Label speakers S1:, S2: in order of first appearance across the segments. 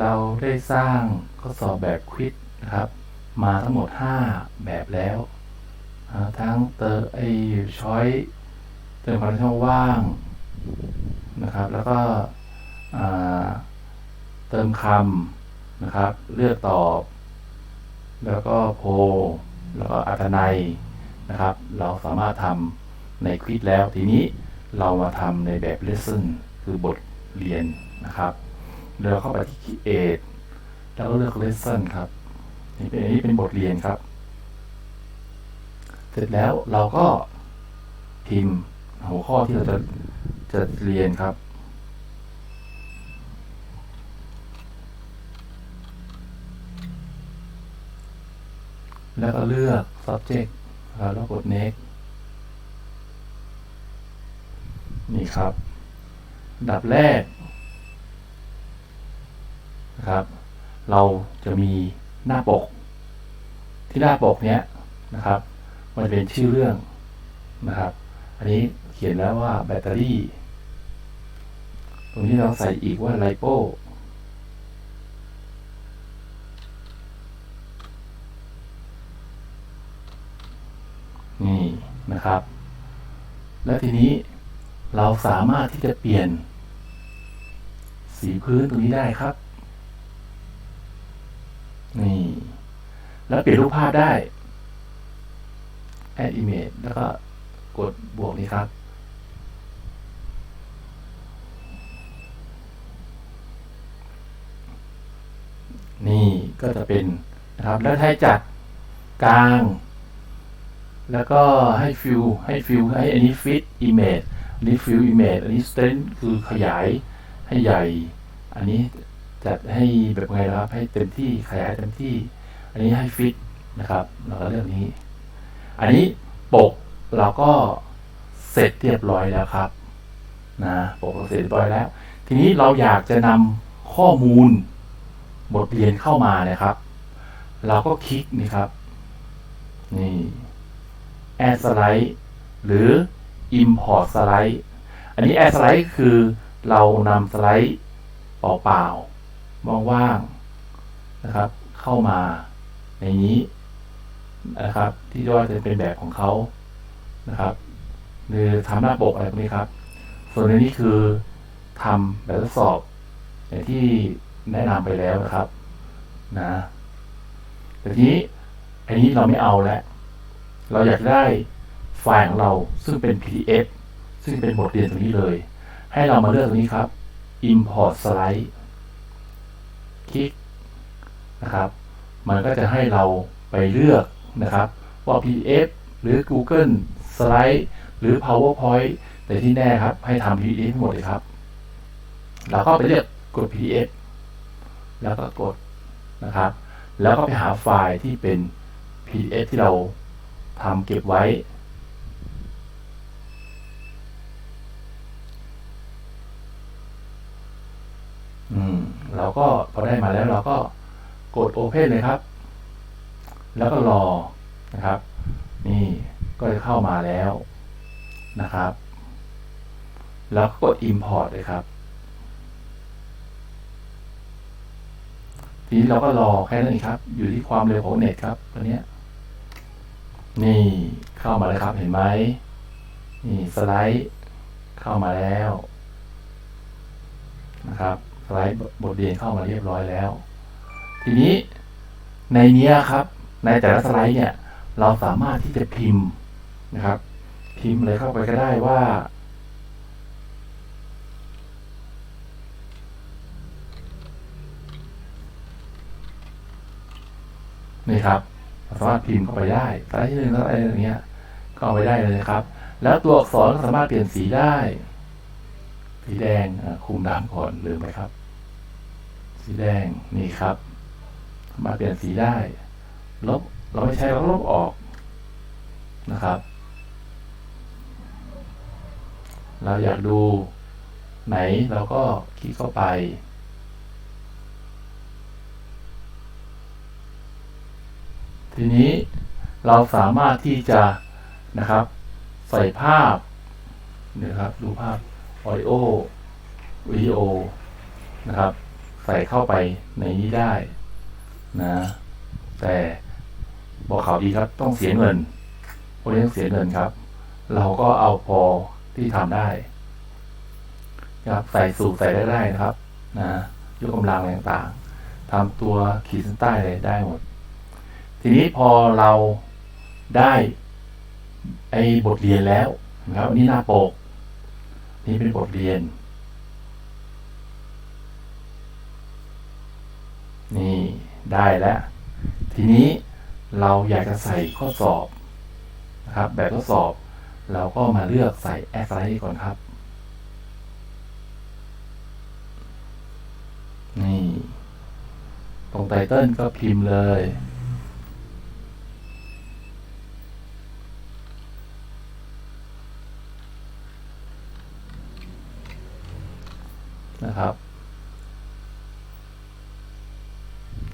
S1: เราได้สร้างข้อสอบแบบควิดนะครับ มาทั้งหมด 5 แบบแล้ว ทั้งเตอไอช้อยเติมความช่องว่างนะครับ แล้วก็เติมคำนะครับ เลือกตอบ แล้วก็โพลแล้วก็อัตนัยนะครับ เราสามารถทำในควิดแล้วทีนี้เรามาทำในแบบ lesson คือบทเรียนนะครับ เราเข้าไปที่ create แล้วก็เลือก lesson ครับนี่เป็นอันนี้เป็นบทเรียนครับ เสร็จแล้วเราก็พิมพ์หัวข้อที่เราจะจะเรียนครับ แล้วก็เลือก subject ครับแล้วกด next นี่ครับ ดับแรก นะครับ เราจะมีหน้าปก ที่หน้าปกเนี้ยนะครับ มันจะเป็นชื่อเรื่องนะครับ อันนี้เขียนแล้วว่าแบตเตอรี่ ตรงนี้เราใส่อีกว่าไลโปนี่นะครับ แล้วทีนี้เราสามารถที่จะเปลี่ยน สีพื้นตรงนี้ได้ครับ นี่ แล้วเปลี่ยนรูปภาพได้ add image แล้วก็กดบวกนี้ครับ นี่ก็จะเป็นนะครับ แล้วให้จัดกลาง แล้วก็ให้ฟิลให้ฟิลให้อันนี้ฟิตอิมเมจอันนี้ฟิลอิมเมจอันนี้สเตนคือขยายให้ใหญ่ อันนี้ จัดให้แบบไงนะครับ ให้เต็มที่ขยายเต็มที่ อันนี้ให้ฟิตนะครับเราก็เลือกนี้ อันนี้ปกเราก็เสร็จเรียบร้อยแล้วครับนะปกเราเสร็จเรียบร้อยแล้ว ทีนี้เราอยากจะนำข้อมูลบทเรียนเข้ามานะครับ เราก็คลิกนี่ครับ นี่ add slide หรือ import slide อันนี้ add slide คือเรานำสไลด์เปล่าๆ ว่างๆนะครับ เข้ามาในนี้นะครับ ที่ว่าจะเป็นแบบของเขานะครับหรือทำหน้าปกอะไรพวกนี้ครับ ส่วนในนี้คือทำแบบทดสอบอย่างที่แนะนำไปแล้วนะครับ นะแต่ทีนี้อันนี้เราไม่เอาแล้วเราอยากได้ไฟล์ของเราซึ่งเป็น PDF ซึ่งเป็นบทเรียนตรงนี้เลย ให้เรามาเลือกตรงนี้ครับ import slide คลิกนะครับ มันก็จะให้เราไปเลือกนะครับ ว่า PDF หรือ Google Slide หรือ PowerPoint แต่ที่แน่ครับ ให้ทำ PDF ทั้งหมดเลยครับเราก็ไปเลือกกด PDF แล้วก็กดนะครับ แล้วก็ไปหาไฟล์ที่เป็น PDF ที่เราทำเก็บไว้ อืม เราก็พอได้มาแล้วเราก็กด Open เลยครับ แล้วก็รอนะครับ นี่ก็จะเข้ามาแล้วนะครับ แล้วก็กด Import เลยครับ ทีนี้เราก็รอแค่นั้นเองครับ อยู่ที่ความเร็วของเน็ตครับตัวเนี้ยนี่เข้ามาเลยครับเห็นไหมนี่สไลด์เข้ามาแล้วนะครับ สไลด์บทเรียนเข้ามาเรียบร้อยแล้ว ทีนี้ในเนี้ยครับ ในแต่ละสไลด์เนี่ย เราสามารถที่จะพิมพ์นะครับ พิมพ์เลยเข้าไปก็ได้ว่า นี่ครับสามารถพิมพ์เข้าไปได้สไลด์ที่หนึ่งสไลด์อย่างเงี้ย ก็เอาไปได้เลยครับ แล้วตัวอักษรก็สามารถเปลี่ยนสีได้ สีแดงคุมดำก่อนลืมไปครับ สีแดงนี่ครับ มาเปลี่ยนสีได้ ลบเราไม่ใช้เราลบออกนะครับ เราอยากดูไหนเราก็คลิกเข้าไป ทีนี้เราสามารถที่จะนะครับ ใส่ภาพนะครับ ดูภาพออดิโอวิดีโอนะครับ ใส่เข้าไปในนี้ได้นะ แต่บอกข่าวดีครับต้องเสียเงินพวกนี้ต้องเสียเงินครับ เราก็เอาพอที่ทำได้ครับใส่สูตรใส่ได้ได้นะครับ นะยกกำลังอะไรต่างๆทำตัวขีดเส้นใต้อะไรได้หมด ทีนี้พอเราได้ไอ้บทเรียนแล้วนะครับอันนี้หน้าปก นี่เป็นบทเรียน นี่ได้แล้ว ทีนี้เราอยากจะใส่ข้อสอบนะครับ แบบทดสอบเราก็มาเลือกใส่แอสไลด์ก่อนครับ นี่ ตรงไตเติลก็พิมพ์เลย นะครับ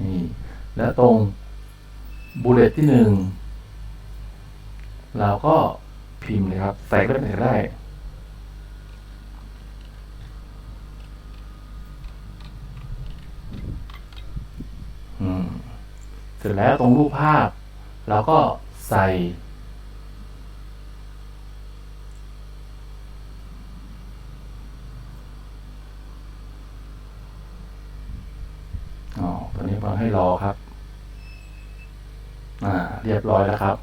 S1: นี่ แล้วตรง บูเลตที่หนึ่งเราก็พิมพ์เลยครับ ใส่ก็ได้ได้อืมเสร็จแล้วตรงรูปภาพ เราก็ใส่ อ๋อ ตอนนี้ฟังให้รอครับ อ่า เรียบร้อยแล้วครับ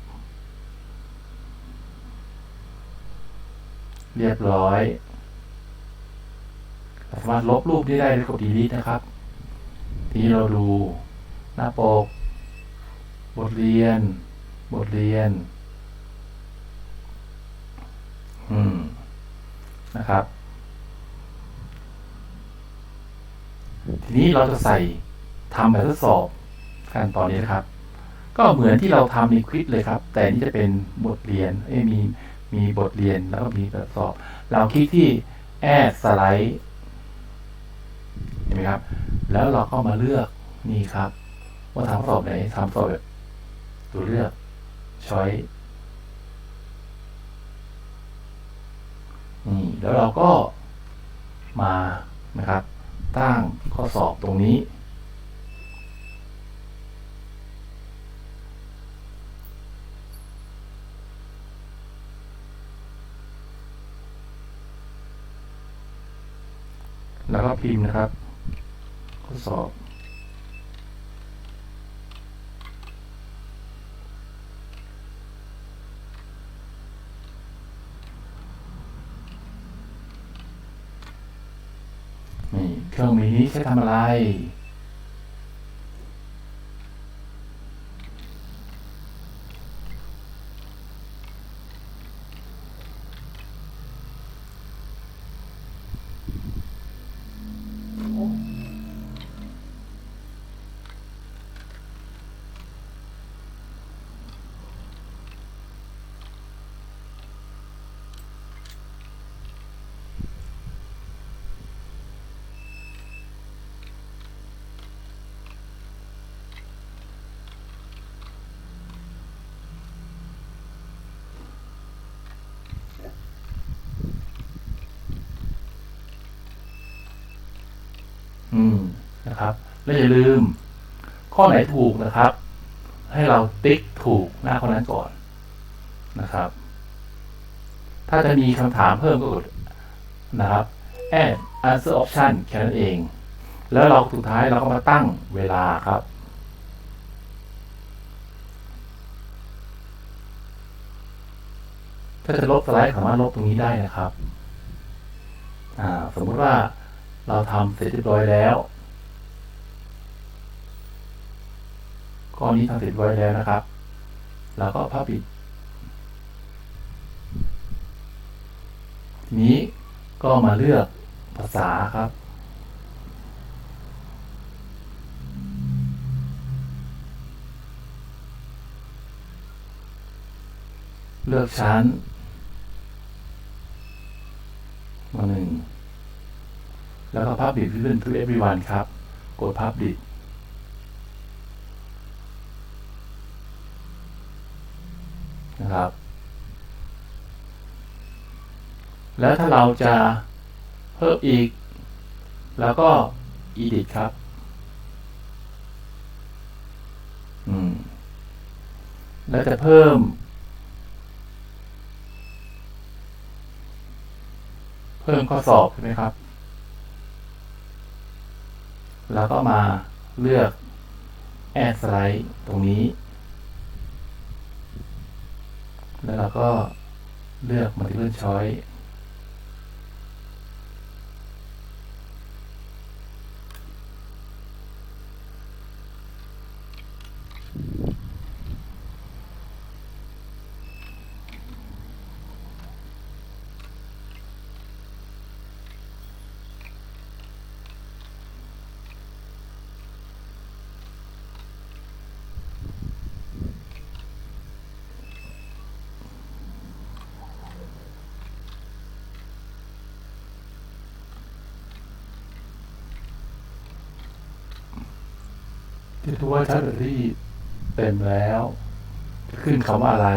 S1: เรียบร้อยสามารถลบรูปนี้ได้ด้วยกด delete นะครับ ทีนี้เราดูหน้าปก บทเรียน บทเรียน อืม นะครับ ทีนี้เราจะใส่ทำแบบทดสอบขั้นตอนนี้นะครับ ก็เหมือนที่เราทำในควิดเลยครับ แต่นี่จะเป็นบทเรียนมีมีบทเรียนแล้วก็มีแบบสอบ เราคลิกที่ add slide เห็นไหมครับ แล้วเราก็มาเลือกนี่ครับ ว่าทำสอบไหนทำสอบแบบตัวเลือก choice นี่แล้วเราก็มานะครับ ตั้งข้อสอบตรงนี้ แล้วก็พิมพ์นะครับข้อสอบ นี่เครื่องมือนี้ใช้ทำอะไร อืมนะครับ แล้วอย่าลืม ข้อไหนถูกนะครับ ให้เราติ๊กถูกหน้าข้อนั้นก่อนนะครับ ถ้าจะมีคำถามเพิ่มก็กดนะครับ add answer option แค่นั้นเอง แล้วเราสุดท้ายเราก็มาตั้งเวลาครับถ้าจะลบสไลด์สามารถลบตรงนี้ได้นะครับ อ่า สมมติว่า เราทำเสร็จเรียบร้อยแล้วก้อนนี้ทำเสร็จเรียบร้อยแล้วนะครับแล้วก็พับปิด ทีนี้ก็มาเลือกภาษาครับ เลือกชั้นมาหนึ่ง แล้วก็ Public Ribbon to everyone ครับ กด Public นะครับ แล้วถ้าเราจะเพิ่มอีก แล้วก็ edit ครับ อืม แล้วจะเพิ่มเพิ่มข้อสอบใช่ไหมครับ แล้วก็มาเลือก add slide ตรงนี้ แล้วเราก็เลือก multiple choice ที่รู้ว่าชัดที่เต็มแล้ว ขึ้นคำว่าอะไร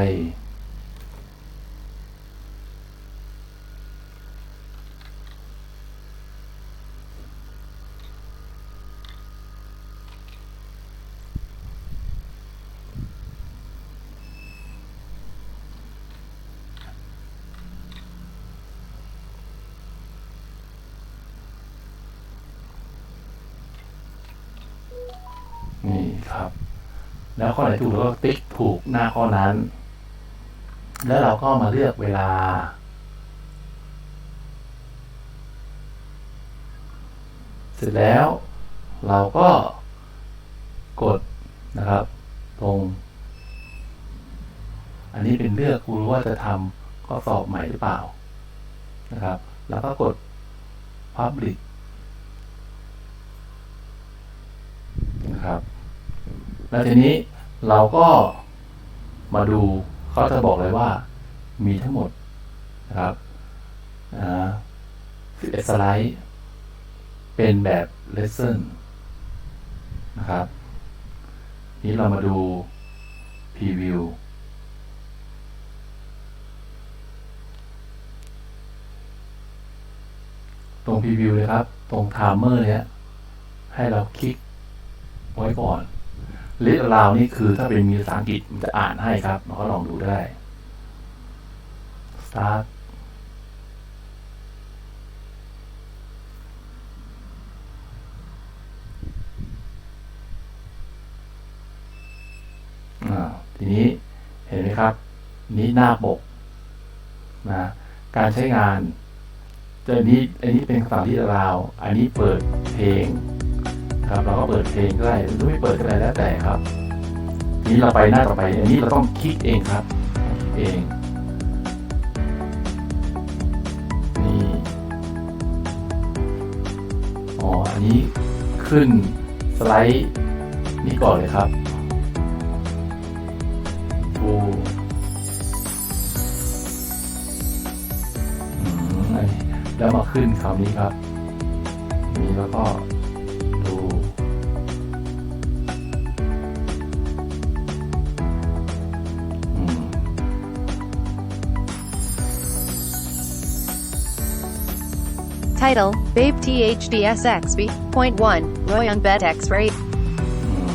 S1: ข้อไหนถูกเราก็ติ๊กถูกหน้าข้อนั้น แล้วเราก็มาเลือกเวลา เสร็จแล้ว เราก็กดนะครับ ตรง อันนี้เป็นเลือกกูรู้ว่าจะทำข้อสอบใหม่หรือเปล่านะครับ แล้วก็กด Public นะครับ แล้วทีนี้ เราก็มาดูเขาจะบอกเลยว่า มีทั้งหมดนะครับอ่า11สไลด์ เป็นแบบ lesson นะครับ นี้เรามาดู preview ตรง preview เลยครับ ตรง timer เนี้ย ให้เราคลิกไว้ก่อน ลิสต์ราวนี่คือถ้าเป็นมีภาษาอังกฤษมันจะอ่านให้ครับเราก็ลองดูได้ start ทีนี้เห็นไหมครับ นี้หน้าปกนะการใช้งานจะอันนี้อันนี้เป็นคำสั่งที่ราว อันนี้เปิดเพลง ครับเราก็เปิดเพลงก็ได้หรือไม่เปิดก็ได้แล้วแต่ครับ ทีนี้เราไปหน้าต่อไป อันนี้เราต้องคลิกเองครับคลิกเองนี่อ๋ออันนี้ขึ้นสไลด์นี่ก่อนเลยครับดูอืมอันนี้แล้วมาขึ้นคำนี้ครับ นี่แล้วก็
S2: Title, Babe THDSXB.1, Roy on Bet X-Ray.
S1: อืม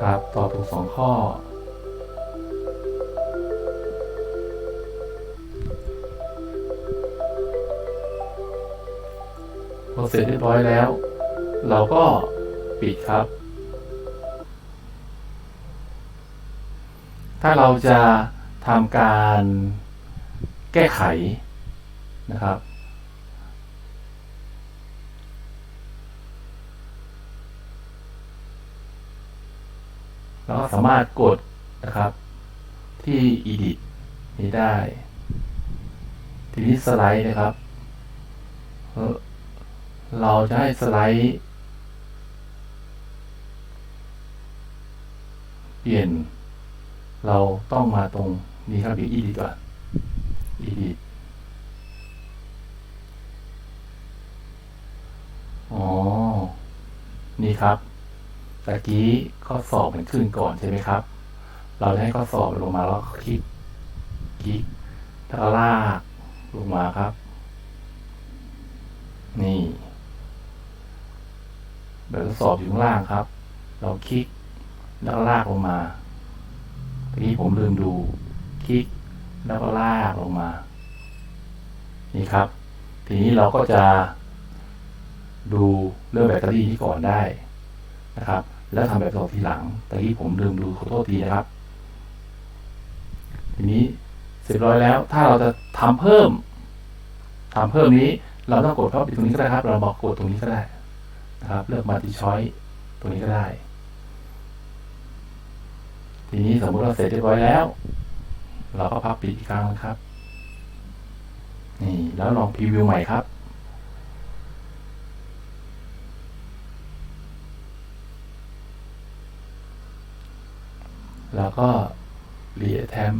S1: ครับ ตอบถูกสองข้อ พอเสร็จเรียบร้อยแล้ว เราก็ปิดครับ ถ้าเราจะ ทำการแก้ไขนะครับ เราก็สามารถกดนะครับที่ edit นี้ได้ ทีนี้สไลด์นะครับ เราจะให้สไลด์เปลี่ยน เราต้องมาตรง นี้ครับที่ edit ก่อน edit อ๋อ นี่ครับตะกี้ข้อสอบมันขึ้นก่อนใช่ไหมครับ เราให้ข้อสอบลงมาแล้วคลิกคลิกแล้วก็ลากลงมาครับ นี่แบบทดสอบอยู่ข้างล่างครับ เราคลิกแล้วลากลงมาทีนี้ผมลืมดู คลิกแล้วก็ลากลงมา นี่ครับ ทีนี้เราก็จะดูเรื่องแบตเตอรี่นี้ก่อนได้นะครับ แล้วทำแบบสอบทีหลังตะกี้ผมลืมดูขอโทษทีนะครับ ทีนี้เสร็จร้อยแล้ว ถ้าเราจะทำเพิ่มทำเพิ่มนี้ เราต้องกดเข้าไปตรงนี้ก็ได้ครับ เราบอกกดตรงนี้ก็ได้นะครับ เลือกมาที่ช้อยตรงนี้ก็ได้ ทีนี้สมมุติเราเสร็จเรียบร้อยแล้ว เราก็พับปิดอีกครั้งนะครับ นี่แล้วลองพรีวิวใหม่ครับ แล้วก็รีแทม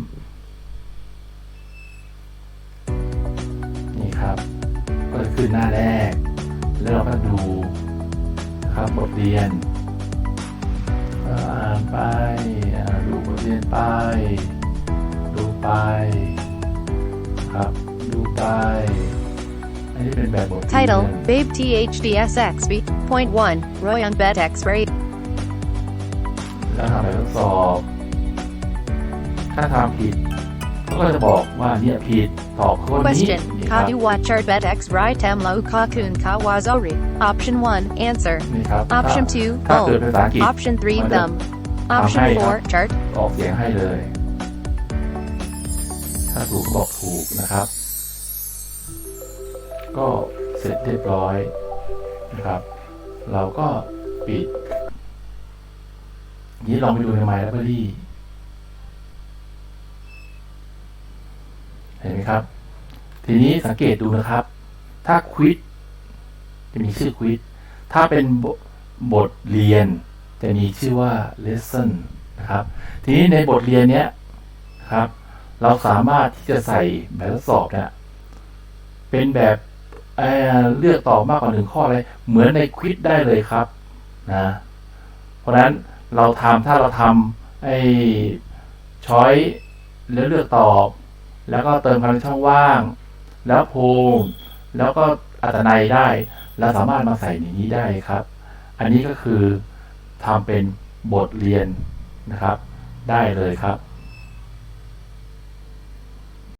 S1: นี่ครับ ก็จะขึ้นหน้าแรก แล้วเราก็ดูนะครับบทเรียนอ่าอ่านไปอ่าดูบทเรียนไป ดูไป ครับ ดูไป อันนี้เป็นแบบบทเรียน
S2: Title Babe THDSX Point 1 Roy on Bet X Ray
S1: แล้วทำแบบทดสอบ ถ้าทำผิดเขาก็จะบอกว่าเนี่ยผิดตอบข้อนี้
S2: Question
S1: นี่ครับ
S2: Kadu Watcher Bet X Rai Temlo Kakun Kawazori Option 1 Answer
S1: นี่ครับ
S2: Option
S1: ถ้า
S2: 2
S1: ถ้าเกิด
S2: Bold
S1: เป็นภาษาอังกฤษ
S2: Option 3
S1: มันจะ
S2: Thumb Option
S1: ทำให้ครับ
S2: 4 Chart
S1: ออกเสียงให้เลย ถ้าถูกบอกถูกนะครับ ก็เสร็จเรียบร้อยนะครับ เราก็ปิดนี้ลองไปดูใน My Library เห็นไหมครับ ทีนี้สังเกตดูนะครับ ถ้าควิดจะมีชื่อควิดถ้าเป็นบบทเรียนจะมีชื่อว่า lesson นะครับ ทีนี้ในบทเรียนเนี้ยครับ เราสามารถที่จะใส่แบบทดสอบเนี่ยเป็นแบบเเลือกตอบมากกว่าหนึ่งข้อเลย เหมือนในควิดได้เลยครับนะเพราะนั้นเราทำถ้าเราทำไอ้ช้อยแล้วเลือกตอบ แล้วก็เติมคำในช่องว่าง แล้วโพงแล้วก็อัตนัยได้เราสามารถมาใส่ในนี้ได้ครับ อันนี้ก็คือทำเป็นบทเรียนนะครับ ได้เลยครับ